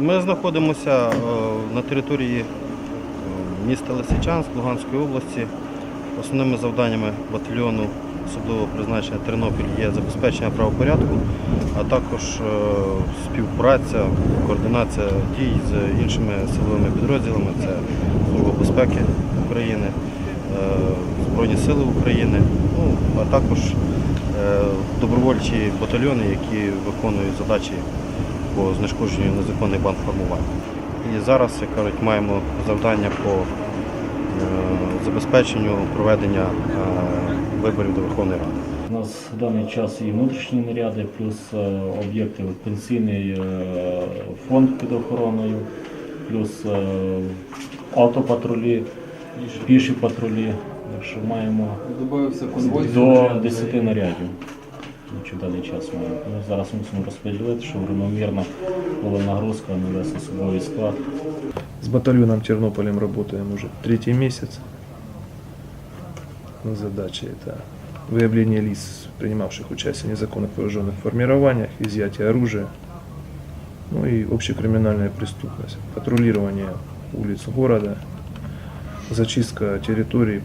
Ми знаходимося е, на території е, міста Лисичанськ Луганської області. Основними завданнями батальйону особливого призначення Тернопіль є забезпечення правопорядку, а також е, співпраця, координація дій з іншими силовими підрозділами. Це Служба безпеки України, Збройні Сили України, ну, а також добровольчі батальйони, які виконують задачі по знешкодженню незаконних бандформувань. І зараз, як кажуть, маємо завдання по е, забезпеченню проведення е, виборів до Верховної Ради. У нас в даний час і внутрішні наряди, плюс е, об'єкти, пенсійний е, фонд під охороною, плюс е, автопатрулі, піші патрулі. Так що маємо до 10 нарядів. Чи в даний час маємо. Ми зараз мусимо розподілити, щоб рівномірно була нагрузка на весь особовий склад. С батальоном Тернополем работаем уже третий месяц. Задача это выявление лиц, принимавших участие в незаконных вооруженных формированиях, изъятие оружия, ну и общекриминальная преступность, патрулирование улиц города, зачистка территорий,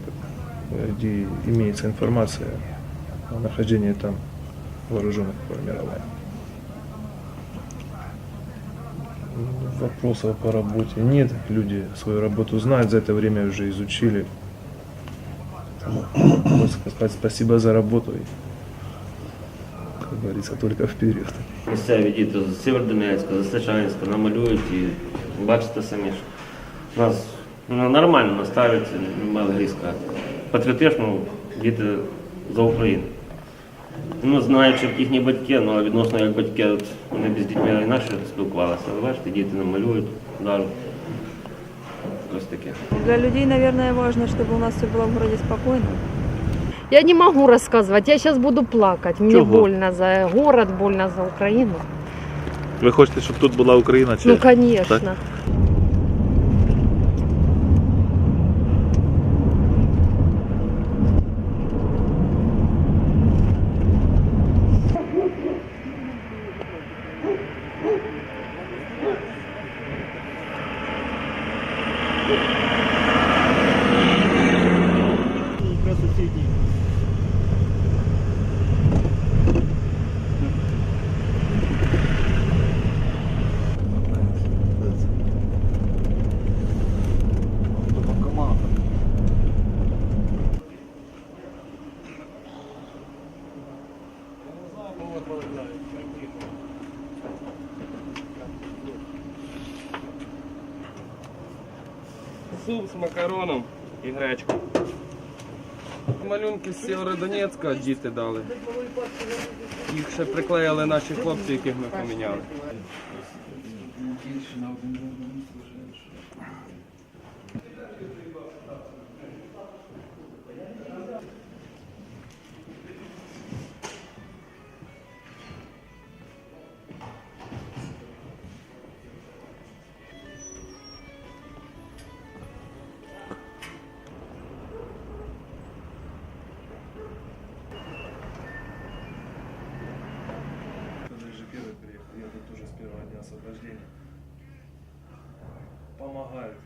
где имеется информация о нахождении там вооруженных формирований. Вопросов по работе нет. Люди свою работу знают, за это время уже изучили. Поэтому Просто сказать спасибо за работу и, как говорится, только вперед. Місцеві діти з Сєвєродонецька, з Лисичанська намалюють і бачите самі, що нас ну, нормально наставляться, немає грі сказати. Патріотично діти за Україну. Ну, знаючи як їхні батьки, ну а відносно як батьки, от вони б з дітьми інакше спілкувалися. Але бачите, діти намалюють, навіть ось таке. Для людей, наверное, важно, чтобы у нас все было в городе спокойно. Я не могу рассказывать, я сейчас буду плакать. Мне Чего? больно за город, больно за Украину. Ви хочете, щоб тут була Україна чи Ну, конечно. Thank Суп з макароном і гречку. Малюнки з Сєвєродонецька діти дали. Їх ще приклеїли наші хлопці, яких ми поміняли. уже с первого дня освобождения, помогают.